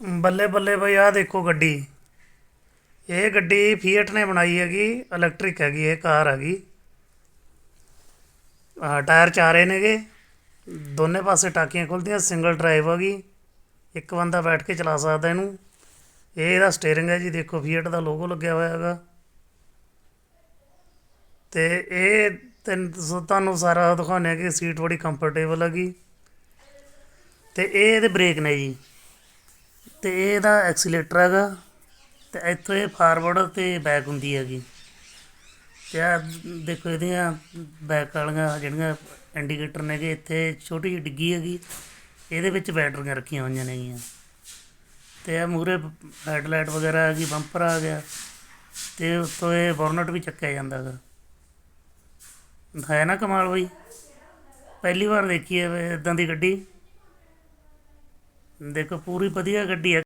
ਬੱਲੇ ਬੱਲੇ ਬਈ, ਆਹ ਦੇਖੋ ਗੱਡੀ। ਇਹ ਗੱਡੀ ਫੀਐਟ ਨੇ ਬਣਾਈ ਹੈਗੀ ਇਲੈਕਟ੍ਰਿਕ ਹੈਗੀ, ਇਹ ਕਾਰ ਹੈਗੀ। ਆਹ ਟਾਇਰ ਚਾਰੇ ਨੇਗੇ, ਦੋਨੇ ਪਾਸੇ ਟਾਕੀਆਂ ਖੁੱਲਦੀਆਂ ਸਿੰਗਲ ਡਰਾਈਵ ਹੈਗੀ ਇੱਕ ਬੰਦਾ ਬੈਠ ਕੇ ਚਲਾ ਸਕਦਾ ਇਹਨੂੰ। ਇਹ ਇਹਦਾ ਸਟੀਅਰਿੰਗ ਹੈ ਜੀ, ਦੇਖੋ ਫੀਐਟ ਦਾ ਲੋਗੋ ਲੱਗਿਆ ਹੋਇਆ ਹੈਗਾ। ਤੇ ਇਹ ਤੈਨੂੰ ਤੁਹਾਨੂੰ ਸਾਰਾ ਦਿਖਾਉਂਦੇ ਹਾਂ ਕਿ ਸੀਟ ਬੜੀ ਕੰਫਰਟੇਬਲ ਹੈਗੀ। ਤੇ ਇਹ ਇਹਦੇ ਬ੍ਰੇਕ ਨੇ ਜੀ। ਅਤੇ ਇਹਦਾ ਐਕਸੀਲੇਟਰ ਹੈਗਾ ਅਤੇ ਇੱਥੋਂ ਇਹ ਫਾਰਵਰਡ ਅਤੇ ਬੈਕ ਹੁੰਦੀ ਹੈਗੀ। ਤੇ ਆ ਦੇਖੋ ਇਹਦੀਆਂ ਬੈਕ ਵਾਲੀਆਂ ਜਿਹੜੀਆਂ ਇੰਡੀਕੇਟਰ ਨੇਗੇ, ਇੱਥੇ ਛੋਟੀ ਜਿਹੀ ਡਿੱਗੀ ਹੈਗੀ। ਇਹਦੇ ਵਿੱਚ ਬੈਟਰੀਆਂ ਰੱਖੀਆਂ ਹੋਈਆਂ ਨੇਗੀਆਂ। ਤੇ ਇਹ ਮੂਰੇ ਹੈਡਲਾਈਟ ਵਗੈਰਾ ਆ ਗਈ ਬੰਪਰ ਆ ਗਿਆ। ਤੇ ਉੱਤੋਂ ਇਹ ਬੋਰਨਟ ਵੀ ਚੱਕਿਆ ਜਾਂਦਾ ਹੈਗਾ। ਹੈ ਨਾ ਕਮਾਲ ਬਈ? ਪਹਿਲੀ ਵਾਰ ਦੇਖੀ ਹੈ ਇਦਾਂ ਦੀ ਗੱਡੀ। ਦੇਖੋ ਪੂਰੀ ਵਧੀਆ ਗੱਡੀ ਹੈ।